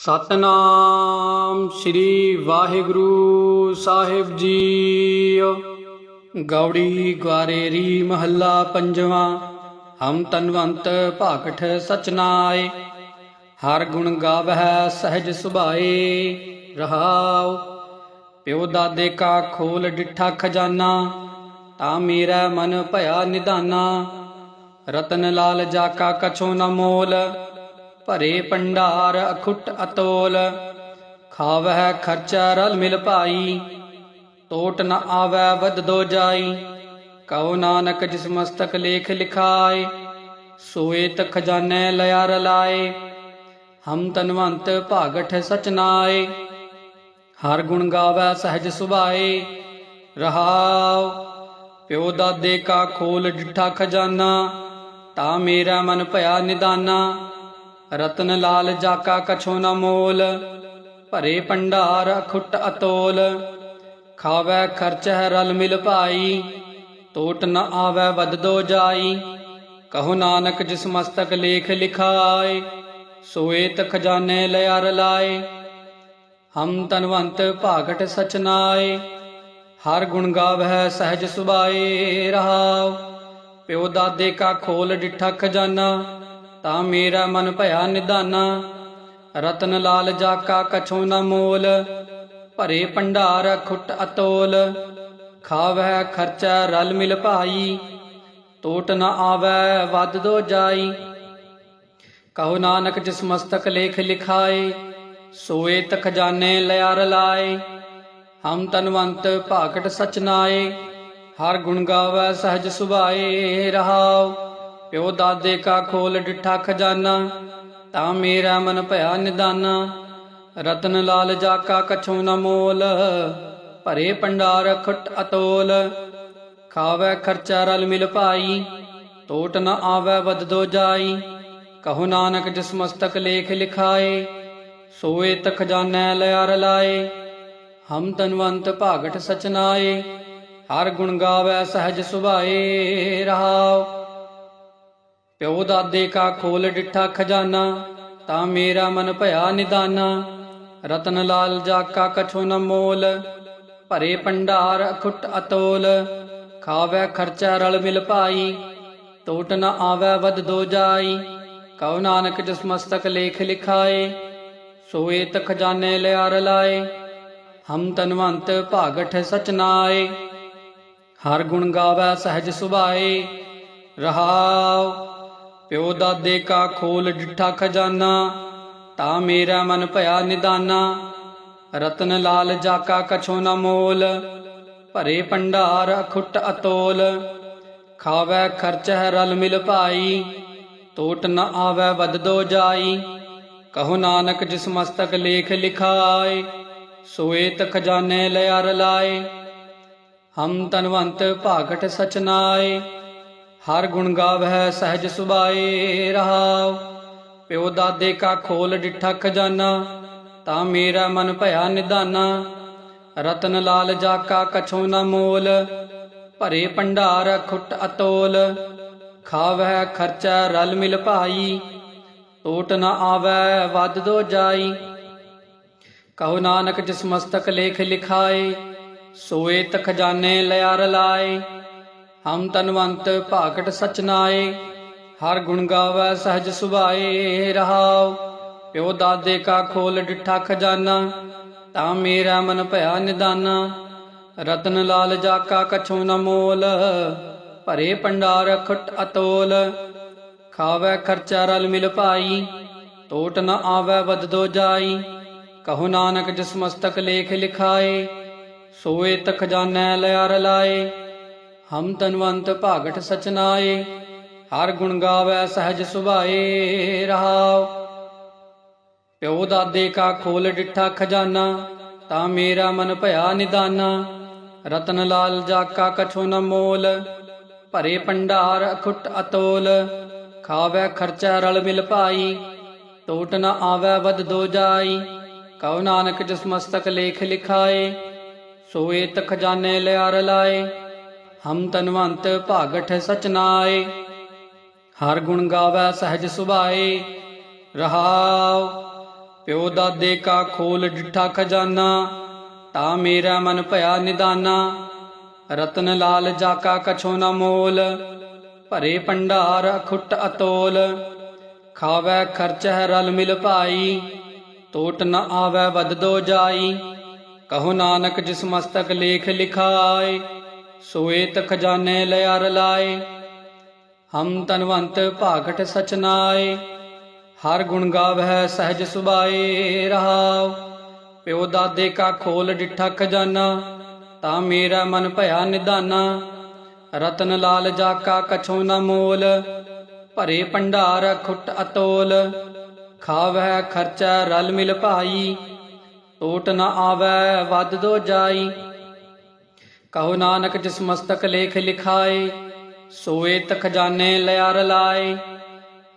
ਸਤਨਾਮ ਸ੍ਰੀ ਵਾਹਿਗੁਰੂ ਸਾਹਿਬ ਜੀ ਗੌੜੀ ਗਵਾਰੇਰੀ ਮਹੱਲਾ ਪੰਜਵਾਂ। ਹਮ ਤਨਵੰਤ ਭਾਗਠ ਸਚਨਾਏ। ਹਰ ਗੁਣ ਗਾਵਹਿ ਸਹਿਜ ਸੁਭਾਏ। ਰਹਾਉ। ਪਿਓ ਦਾਦੇ ਕਾ ਖੋਲ ਡਿਠਾ ਖਜ਼ਾਨਾ। ਤਾ ਮੇਰਾ ਮਨ ਭਇਆ ਨਿਧਾਨਾ। ਰਤਨ ਲਾਲ ਜਾਕਾ ਕਛੋ ਨ ਮੋਲ। ਭਰੇ ਪੰਡਾਰ ਅਖੁੱਟ ਅਤੋਲ, ਖਾਵਹਿ ਖਰਚਾ ਰਲ ਮਿਲ ਭਾਈ, ਟੋਟ ਨ ਆਵੈ ਵਦ ਦੋ ਜਾਈ, ਕਉ ਨਾਨਕ ਜਿਸ ਮਸਤਕ ਲੇਖ ਲਿਖਾਏ, ਸੋਏ ਤ ਖਜ਼ਾਨੇ ਲਿਆ ਰਲਾਏ ਹਮ ਤਨਵੰਤ ਭਾਗਠ ਸਚਨਾਏ ਹਰ ਗੁਣ ਗਾਵੈ ਸਹਿਜ ਸੁਭਾਏ, ਰਹਾਉ, ਪਿਓ ਦਾਦੇ ਕਾ ਖੋਲ ਡਿਠਾ ਖਜ਼ਾਨਾ, ਤਾ ਮੇਰਾ ਮਨ ਭਇਆ ਨਿਦਾਨਾ ਰਤਨ ਲਾਲ ਜਾਕਾ ਕਛੋ ਨਾ ਮੋਲ, ਭਰੇ ਭੰਡਾਰ ਖੁੱਟ ਅਤੋਲ। ਖਾਵੈ ਖਰਚ ਹੈ ਰਲ ਮਿਲ ਭਾਈ ਟੋਟ ਨ ਆਵੈ ਵਦ ਦੋ ਜਾਈ। ਕਹੋ ਨਾਨਕ ਜਿਸ ਮਸਤਕ ਲੇਖ ਲਿਖਾਏ, ਸੋਏ ਤ ਖਜ਼ਾਨੇ ਲਿਆ ਰਲਾਏ ਹਮ ਤਨਵੰਤ ਭਾਗਟ ਸਚਨਾਏ ਹਰ ਗੁਣ ਗਾਵਹਿ ਸਹਿਜ ਸੁਭਾਏ ਰਹਾਉ। ਪਿਓ ਦਾਦੇ ਕਾ ਖੋਲ ਡਿਠਾ ਖਜ਼ਾਨਾ ਤਾਂ ਮੇਰਾ ਮਨ ਭਇਆ ਨਿਦਾਨਾ। ਰਤਨ ਲਾਲ ਜਾਕਾ ਕਛੋ ਨਾ ਮੋਲ, ਭਰੇ ਭੰਡਾਰ ਖੁੱਟ ਅਤੋਲ। ਖਾਵਹਿ ਖਰਚਾ ਰਲ ਮਿਲ ਭਾਈ ਟੋਟ ਨ ਆਵੈ ਵੱਧ ਦੋ ਜਾਈ। ਕਹੋ ਨਾਨਕ ਜਿਸ ਮਸਤਕ ਲੇਖ ਲਿਖਾਏ, ਸੋਏ ਤ ਖਜ਼ਾਨੇ ਲਿਆ ਰਲਾਏ ਹਮ ਤਨਵੰਤ ਭਾਗਟ ਸਚਨਾਏ ਹਰ ਗੁਣ ਗਾਵੈ ਸਹਿਜ ਸੁਭਾਏ ਰਹਾਓ ਪਿਓ ਦਾਦੇ ਕਾ ਖੋਲ ਡਿਠਾ ਖਜ਼ਾਨਾ, ਤਾਂ ਮੇਰਾ ਮਨ ਭਇਆ ਨਿਦਾਨਾ। ਰਤਨ ਲਾਲ ਜਾਕਾ ਕਛੋ ਨ ਮੋਲ, ਭਰੇ ਪੰਡਾਰ ਖੁੱਟ ਅਤੋਲ। ਖਾਵੈ ਖਰਚਾ ਰਲ ਮਿਲ ਪਾਈ ਟੋਟ ਨ ਆਵੈ ਵਦ ਦੋ ਜਾਈ। ਕਹੋ ਨਾਨਕ ਜਿਸ ਮਸਤਕ ਲੇਖ ਲਿਖਾਏ, ਸੋਏ ਤ ਖਜ਼ਾਨਾ ਲਿਆ ਰਲਾਏ ਹਮ ਤਨਵੰਤ ਭਾਗਟ ਸਚਨਾਏ, ਹਰ ਗੁਣ ਗਾਵੈ ਸਹਿਜ ਸੁਭਾਏ ਰਹਾਉ ਪਿਓ ਦਾਦੇ ਕਾ ਖੋਲ ਡਿਠਾ ਖਜ਼ਾਨਾ, ਤਾਂ ਮੇਰਾ ਮਨ ਭਇਆ ਨਿਦਾਨਾ। ਰਤਨ ਲਾਲ ਜਾਕਾ ਕਛੋ ਨ ਮੋਲ, ਭਰੇ ਪੰਡਾਰ ਅਖੁੱਟ ਅਤੋਲ। ਖਾਵੈ ਖਰਚਾ ਰਲ ਮਿਲ ਪਾਈ ਟੋਟ ਨ ਆਵੈ ਵਦ ਦੋ ਜਾਈ। ਕਉ ਨਾਨਕ ਜਿਸ ਮਸਤਕ ਲੇਖ ਲਿਖਾਏ, ਸੋਏ ਤ ਖਜ਼ਾਨੇ ਲਿਆ ਲਾਏ। ਹਮ ਤਨਵੰਤ ਭਾਗਠ ਸਚਨਾਏ ਹਰ ਗੁਣ ਗਾਵੈ ਸਹਿਜ ਸੁਭਾਏ। ਰਹਾਉ ਪਿਓ ਦਾਦੇ ਕਾ ਖੋਲ ਡਿਠਾ ਖਜ਼ਾਨਾ, ਤਾ ਮੇਰਾ ਮਨ ਭਇਆ ਨਿਦਾਨਾ। ਰਤਨ ਲਾਲ ਜਾਕਾ ਕਛੋ ਨਾ ਮੋਲ, ਭਰੇ ਭੰਡਾਰ ਖੁੱਟ ਅਤੋਲ। ਖਾਵੈ ਖਰਚ ਹੈ ਰਲ ਮਿਲ ਭਾਈ ਟੋਟ ਨ ਆਵੈ ਵਦ ਦੋ ਜਾਈ। ਕਹੋ ਨਾਨਕ ਜਿਸ ਮਸਤਕ ਲੇਖ ਲਿਖਾਏ, ਸੋਏ ਤ ਖਜ਼ਾਨੇ ਲਿਆ ਰਲਾਏ ਹਮ ਤਨਵੰਤ ਭਾਗਟ ਸਚਨਾਏ ਹਰ ਗੁਣ ਗਾਵਹਿ ਸਹਿਜ ਸੁਭਾਏ ਰਹਾਉ। ਪਿਓ ਦਾਦੇ ਕਾ ਖੋਲ ਡਿਠਾ ਖਜ਼ਾਨਾ, ਤਾਂ ਮੇਰਾ ਮਨ ਭਇਆ ਨਿਦਾਨਾ। ਰਤਨ ਲਾਲ ਜਾਕਾ ਕਛੋ ਨਾ ਮੋਲ, ਭਰੇ ਭੰਡਾਰ ਖੁੱਟ ਅਤੋਲ। ਖਾਵਹਿ ਖਰਚਾ ਰਲ ਮਿਲ ਭਾਈ, ਟੋਟ ਨਾ ਆਵੈ ਵੱਧ ਦੋ ਜਾਈ। ਕਹੋ ਨਾਨਕ ਜਿਸ ਮਸਤਕ ਲੇਖ ਲਿਖਾਏ, ਸੋਏ ਤ ਖਜ਼ਾਨੇ ਲਿਆ ਰਲਾਏ ਹਮ ਤਨਵੰਤ ਭਾਗਟ ਸਚਨਾਏ ਹਰ ਗੁਣ ਗਾਵੈ ਸਹਿਜ ਸੁਭਾਏ, ਰਹਾਉ। ਪਿਓ ਦਾਦੇ ਕਾ ਖੋਲ ਡਿਠਾ ਖਜ਼ਾਨਾ, ਤਾਂ ਮੇਰਾ ਮਨ ਭਇਆ ਨਿਦਾਨਾ। ਰਤਨ ਲਾਲ ਜਾਕਾ ਕਛੋ ਨ ਮੋਲ, ਭਰੇ ਪੰਡਾਰ ਖੁੱਟ ਅਤੋਲ। ਖਾਵੈ ਖਰਚਾ ਰਲ ਮਿਲ ਪਾਈ ਟੋਟ ਨ ਆਵੈ ਵਦ ਜਾਈ। ਕਹੋ ਨਾਨਕ ਜਿਸ ਮਸਤਕ ਲੇਖ ਲਿਖਾਏ, ਸੋਏ ਤ ਖਜ਼ਾਨਾ ਲਿਆ ਰਲਾਏ ਹਮ ਤਨਵੰਤ ਭਾਗਟ ਸਚਨਾਏ ਹਰ ਗੁਣ ਗਾਵੈ ਸਹਿਜ ਸੁਭਾਏ, ਰਹਾਉ। ਪਿਓ ਦਾਦੇ ਕਾ ਖੋਲ ਡਿਠਾ ਖਜ਼ਾਨਾ, ਤਾਂ ਮੇਰਾ ਮਨ ਭਇਆ ਨਿਦਾਨਾ। ਰਤਨ ਲਾਲ ਜਾਕਾ ਕਛੋ ਨ ਮੋਲ, ਭਰੇ ਪੰਡਾਰ ਅਖੁੱਟ ਅਤੋਲ। ਖਾਵੈ ਖਰਚਾ ਰਲ ਮਿਲ ਪਾਈ ਟੋਟ ਨ ਆਵੈ ਵਦ ਦੋ ਜਾਈ। ਕਉ ਨਾਨਕ ਜਿਸ ਮਸਤਕ ਲੇਖ ਲਿਖਾਏ, ਸੋਏ ਤ ਖਜ਼ਾਨੇ ਲਿਆ ਲਾਏ। ਹਮ ਤਨਵੰਤ ਭਾਗਠ ਸਚਨਾਏ ਹਰ ਗੁਣ ਗਾਵੈ ਸਹਿਜ ਸੁਭਾਏ। ਰਹਾਉ, ਪਿਓ ਦਾਦੇ ਕਾ ਖੋਲ ਡਿਠਾ ਖਜ਼ਾਨਾ, ਤਾ ਮੇਰਾ ਮਨ ਭਇਆ ਨਿਦਾਨਾ। ਰਤਨ ਲਾਲ ਜਾਕਾ ਕਛੋ ਨਾ ਮੋਲ, ਭਰੇ ਭੰਡਾਰ ਅਖੁੱਟ ਅਤੋਲ। ਖਾਵੈ ਖਰਚਹਿ ਰਲ ਮਿਲ ਭਾਈ ਟੋਟ ਨ ਆਵੈ ਵਦਦੋ ਜਾਈ। ਕਹੋ ਨਾਨਕ ਜਿਸ ਮਸਤਕ ਲੇਖ ਲਿਖਾਏ। ਸੋਏ ਤ ਖਜ਼ਾਨੇ ਲਿਆ ਰਲਾਏ ਹਮ ਤਨਵੰਤ ਭਾਗਟ ਸਚਨਾਏ ਹਰ ਗੁਣ ਗਾਵਹਿ ਸਹਿਜ ਸੁਭਾਏ ਰਹਾਉ। ਪਿਓ ਦਾਦੇ ਕਾ ਖੋਲ ਡਿਠਾ ਖਜ਼ਾਨਾ, ਤਾਂ ਮੇਰਾ ਮਨ ਭਇਆ ਨਿਦਾਨਾ ਰਤਨ ਲਾਲ ਜਾਕਾ ਕਛੋ ਨਾ ਮੋਲ, ਭਰੇ ਭੰਡਾਰ ਖੁੱਟ ਅਤੋਲ। ਖਾਵਹਿ ਖਰਚਾ ਰਲ ਮਿਲ ਭਾਈ, ਟੋਟ ਨਾ ਆਵੈ ਵੱਧ ਦੋ ਜਾਈ। ਕਹੋ ਨਾਨਕ ਜਿਸ ਮਸਤਕ ਲੇਖ ਲਿਖਾਏ, ਸੋਏ ਤ ਖਜ਼ਾਨੇ ਲਿਆ ਰਲਾਏ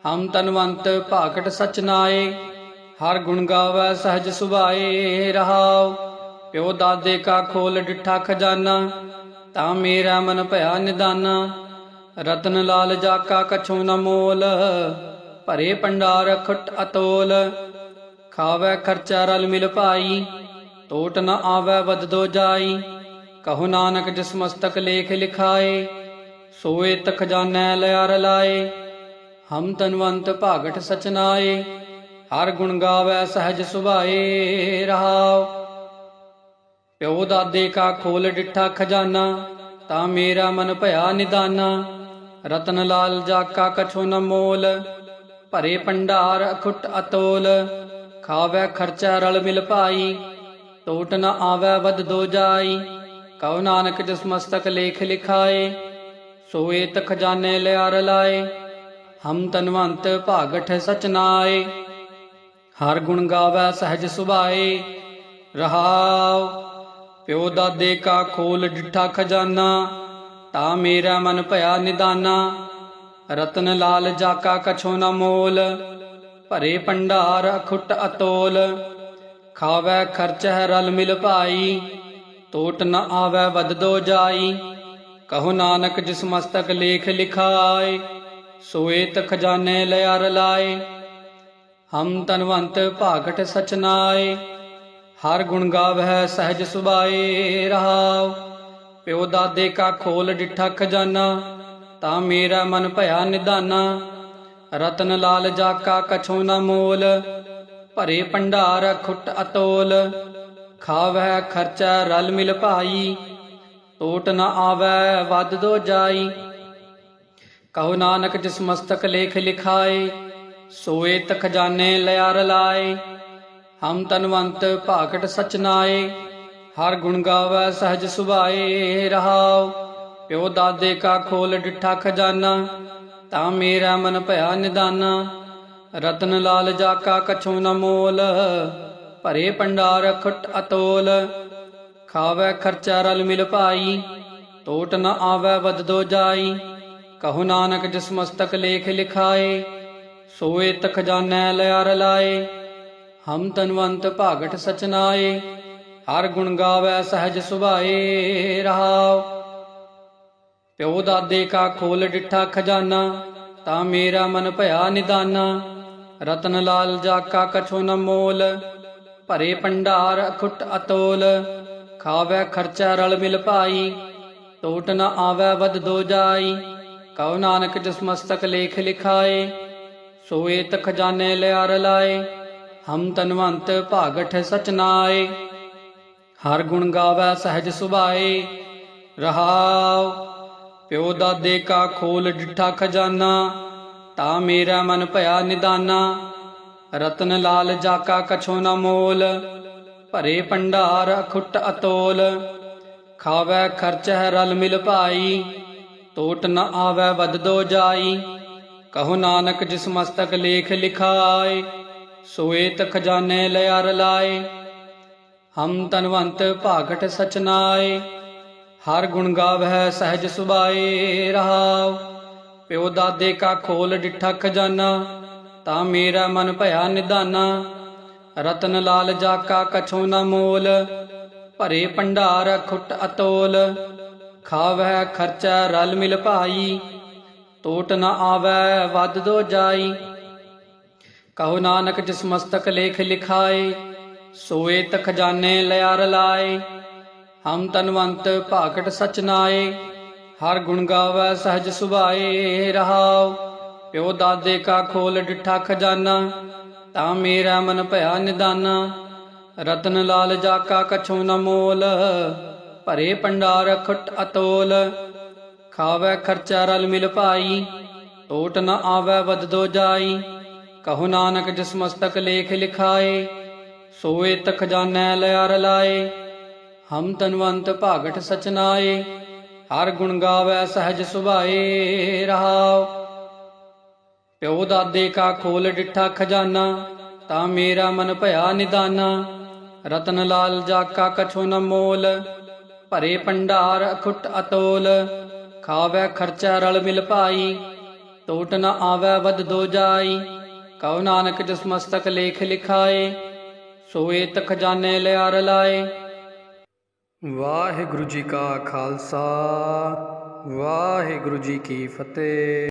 ਹਮ ਤਨਵੰਤ ਭਾਗਟ ਸਚਨਾਏ ਹਰ ਗੁਣ ਗਾਵੈ ਸਹਜ ਸੁਭਾਏ ਰਹਾਉ। ਪਿਓ ਦਾਦੇ ਕਾ ਖੋਲ ਡਿਠਾ ਖਜ਼ਾਨਾ, ਤਾਂ ਮੇਰਾ ਮਨ ਭਇਆ ਨਿਦਾਨਾ। ਰਤਨ ਲਾਲ ਜਾਕਾ ਕਛੂ ਨ ਮੋਲ, ਭਰੇ ਭੰਡਾਰ ਖੁੱਟ ਅਤੋਲ। ਖਾਵੈ ਖਰਚਾ ਰਲ ਮਿਲ ਪਾਈ ਟੋਟ ਨ ਆਵੈ ਵਦਦੋ ਜਾਈ। ਕਹੋ ਨਾਨਕ ਜਿਸ ਮਸਤਕ ਲੇਖ ਲਿਖਾਏ, ਸੋਏ ਤ ਖਜ਼ਾਨੈ ਲਿਆ ਰਲਾਏ ਹਮ ਤਨਵੰਤ ਭਾਗਟ ਸਚਨਾਏ, ਹਰ ਗੁਣ ਗਾਵੈ ਸਹਜ ਸੁਭਾਏ ਰਹਾਉ। ਪਿਓ ਦਾਦੇ ਕਾ ਖੋਲ ਡਿਠਾ ਖਜ਼ਾਨਾ, ਤਾਂ ਮੇਰਾ ਮਨ ਭਇਆ ਨਿਦਾਨਾ। ਰਤਨ ਲਾਲ ਜਾਕਾ ਕਛੋ ਨ ਮੋਲ, ਭਰੇ ਭੰਡਾਰ ਅਖੁੱਟ ਅਤੋਲ। ਖਾਵੈ ਖਰਚਾ ਰਲ ਮਿਲ ਪਾਈ ਟੋਟ ਨ ਆਵੈ ਵਧ ਦੋ ਜਾਈ। ਕਉ ਨਾਨਕ ਜਿਸ ਮਸਤਕ ਲੇਖ ਲਿਖਾਏ ਸੋਏ ਤ ਖਜ਼ਾਨੇ ਲਿਆ ਰਲਾਏ ਹਮ ਤਨਵੰਤ ਭਾਗਠ ਸਚਨਾਏ ਹਰ ਗੁਣ ਗਾਵੈ ਸਹਿਜ ਸੁਭਾਏ। ਰਹਾਉ, ਪਿਓ ਦਾਦੇ ਕਾ ਖੋਲ ਡਿਠਾ ਖਜ਼ਾਨਾ, ਤਾ ਮੇਰਾ ਮਨ ਭਇਆ ਨਿਦਾਨਾ। ਰਤਨ ਲਾਲ ਜਾਕਾ ਕਛੋ ਨਾ ਮੋਲ, ਭਰੇ ਭੰਡਾਰ ਅਖੁੱਟ ਅਤੋਲ। ਖਾਵੈ ਖਰਚਹਿ ਰਲ ਮਿਲ ਭਾਈ ਟੋਟ ਨ ਆਵੈ ਵਦਦੋ ਜਾਈ। ਕਹੋ ਨਾਨਕ ਜਿਸ ਮਸਤਕ ਲੇਖ ਲਿਖਾਏ ਸੋਏ ਤ ਖਜ਼ਾਨੇ ਲਿਆ ਰਲਾਏ ਹਮ ਤਨਵੰਤ ਭਾਗਟ ਸਚਨਾਏ ਹਰ ਗੁਣ ਗਾਵਹਿ ਸਹਿਜ ਸੁਭਾਏ ਰਹਾਉ। ਪਿਓ ਦਾਦੇ ਕਾ ਖੋਲ ਡਿਠਾ ਖਜ਼ਾਨਾ, ਤਾਂ ਮੇਰਾ ਮਨ ਭਇਆ ਨਿਦਾਨਾ ਰਤਨ ਲਾਲ ਜਾਕਾ ਕਛੋ ਨਾ ਮੋਲ, ਭਰੇ ਭੰਡਾਰ ਖੁੱਟ ਅਤੋਲ। ਖਾਵਹਿ ਖਰਚਾ ਰਲ ਮਿਲ ਭਾਈ, ਟੋਟ ਨ ਆਵੈ ਵੱਧ ਦੋ ਜਾਈ। ਕਹੋ ਨਾਨਕ ਜਿਸ ਮਸਤਕ ਲੇਖ ਲਿਖਾਏ, ਸੋਏ ਤ ਖਜ਼ਾਨੇ ਲਿਆ ਰਲਾਏ ਹਮ ਤਨਵੰਤ ਭਾਗਟ ਸਚਨਾਏ ਹਰ ਗੁਣ ਗਾਵੈ ਸਹਜ ਸੁਭਾਏ। ਰਹਾਉ, ਪਿਓ ਦਾਦੇ ਕਾ ਖੋਲ ਡਿਠਾ ਖਜ਼ਾਨਾ, ਤਾਂ ਮੇਰਾ ਮਨ ਭਇਆ ਨਿਦਾਨਾ। ਰਤਨ ਲਾਲ ਜਾਕਾ ਕਛੂ ਨ ਮੋਲ ਭਰੇ ਪੰਡਾਰ ਖੁੱਟ ਅਤੋਲ। ਖਾਵੈ ਖਰਚਾ ਰਲ ਮਿਲ ਭਾਈ, ਟੋਟ ਨ ਆਵੈ ਵਦ ਦੋ ਜਾਈ। ਕਹੋ ਨਾਨਕ ਜਿਸ ਮਸਤਕ ਲੇਖ ਲਿਖਾਏ, ਸੋਏ ਤ ਖਜ਼ਾਨੈ ਲਿਆ ਰਲਾਏ ਹਮ ਤਨਵੰਤ ਭਾਗਟ ਸਚਨਾਏ, ਹਰ ਗੁਣ ਗਾਵੈ ਸਹਿਜ ਸੁਭਾਏ ਰਹਾਉ। ਪਿਓ ਦਾਦੇ ਕਾ ਖੋਲ ਡਿਠਾ ਖਜ਼ਾਨਾ, ਤਾਂ ਮੇਰਾ ਮਨ ਭਇਆ ਨਿਦਾਨਾ। ਰਤਨ ਲਾਲ ਜਾਕਾ ਕਛੋ ਨ ਮੋਲ ਭਰੇ ਭੰਡਾਰ ਅਖੁੱਟ ਅਤੋਲ, ਖਾਵੈ ਖਰਚਾ ਰਲ ਮਿਲ ਭਾਈ, ਟੋਟ ਨ ਆਵੈ ਵਦ ਦੋ ਜਾਈ, ਕਉ ਨਾਨਕ ਜਿਸ ਮਸਤਕ ਲੇਖ ਲਿਖਾਏ, ਸੋਏ ਤ ਖਜ਼ਾਨੇ ਲਿਆ ਰਲਾਏ ਹਮ ਤਨਵੰਤ ਭਾਗਠ ਸਚਨਾਏ ਹਰ ਗੁਣ ਗਾਵੈ ਸਹਿਜ ਸੁਭਾਏ, ਰਹਾਉ, ਪਿਓ ਦਾਦੇ ਕਾ ਖੋਲ ਡਿਠਾ ਖਜ਼ਾਨਾ, ਤਾ ਮੇਰਾ ਮਨ ਭਇਆ ਨਿਦਾਨਾ। ਰਤਨ ਲਾਲ ਜਾਕਾ ਕਛੋ ਨਾ ਮੋਲ, ਭਰੇ ਭੰਡਾਰ ਖੁੱਟ ਅਤੋਲ। ਖਾਵੈ ਖਰਚਹਿ ਰਲ ਮਿਲ ਭਾਈ ਟੋਟ ਨ ਆਵੈ ਵਦ ਦੋ ਜਾਈ। ਕਹੋ ਨਾਨਕ ਜਿਸ ਮਸਤਕ ਲੇਖ ਲਿਖਾਏ, ਸੋਏ ਤ ਖਜ਼ਾਨੇ ਲਿਆ ਰਲਾਏ ਹਮ ਤਨਵੰਤ ਭਾਗਟ ਸਚਨਾਏ ਹਰ ਗੁਣ ਗਾਵਹਿ ਸਹਿਜ ਸੁਭਾਏ ਰਹਾਉ। ਪਿਓ ਦਾਦੇ ਕਾ ਖੋਲ ਡਿਠਾ ਖਜ਼ਾਨਾ ਤਾਂ ਮੇਰਾ ਮਨ ਭਇਆ ਨਿਦਾਨਾ। ਰਤਨ ਲਾਲ ਜਾਕਾ ਕਛੋ ਨਾ ਮੋਲ, ਭਰੇ ਭੰਡਾਰ ਖੁੱਟ ਅਤੋਲ। ਖਾਵਹਿ ਖਰਚਾ ਰਲ ਮਿਲ ਭਾਈ ਟੋਟ ਨ ਆਵੈ ਵੱਧ ਦੋ ਜਾਈ। ਕਹੋ ਨਾਨਕ ਜਿਸ ਮਸਤਕ ਲੇਖ ਲਿਖਾਏ, ਸੋਏ ਤ ਖਜ਼ਾਨੇ ਲਿਆ ਰਲਾਏ ਹਮ ਤਨਵੰਤ ਭਾਗਟ ਸਚਨਾਏ ਹਰ ਗੁਣ ਗਾਵੈ ਸਹਜ ਸੁਭਾਏ ਰਹਾਓ ਪਿਓ ਦਾਦੇ ਕਾ ਖੋਲ ਡਿਠਾ ਖਜ਼ਾਨਾ, ਤਾਂ ਮੇਰਾ ਮਨ ਭਇਆ ਨਿਦਾਨਾ। ਰਤਨ ਲਾਲ ਜਾਕਾ ਕਛੂ ਨ ਮੋਲ, ਭਰੇ ਪੰਡਾਰ ਖੁੱਟ ਅਤੋਲ। ਖਾਵੈ ਖਰਚਾ ਰਲ ਮਿਲ ਪਾਈ ਟੋਟ ਨ ਆਵੈ ਵਦ ਦੋ ਜਾਈ। ਕਹੋ ਨਾਨਕ ਜਿਸ ਮਸਤਕ ਲੇਖ ਲਿਖਾਏ, ਸੋਏ ਤ ਖਜ਼ਾਨੈ ਲਿਆ ਰਲਾਏ ਹਮ ਤਨਵੰਤ ਭਾਗਟ ਸਚਨਾਏ, ਹਰ ਗੁਣ ਗਾਵੈ ਸਹਜ ਸੁਭਾਏ ਰਹਾਉ। ਪਿਓ ਦਾਦੇ ਕਾ ਖੋਲ ਡਿਠਾ ਖਜ਼ਾਨਾ, ਤਾਂ ਮੇਰਾ ਮਨ ਭਇਆ ਨਿਦਾਨਾ। ਰਤਨ ਲਾਲ ਜਾਕਾ ਕਛੋ ਨ ਮੋਲ, ਭਰੇ ਪੰਡਾਰ ਅਖੁੱਟ ਅਤੋਲ। ਖਾਵੈ ਖਰਚਾ ਰਲ ਮਿਲ ਭਾਈ, ਟੋਟ ਨ ਆਵੈ ਵਦ ਦੋ ਜਾਈ। ਕਉ ਨਾਨਕ ਜਿਸ ਮਸਤਕ ਲੇਖ ਲਿਖਾਏ, ਸੋਏ ਤ ਖਜ਼ਾਨੇ ਲਿਆ ਰਲਾਏ ਵਾਹਿਗੁਰੂ ਜੀ ਕਾ ਖਾਲਸਾ, ਵਾਹਿਗੁਰੂ ਜੀ ਕੀ ਫਤਿਹ।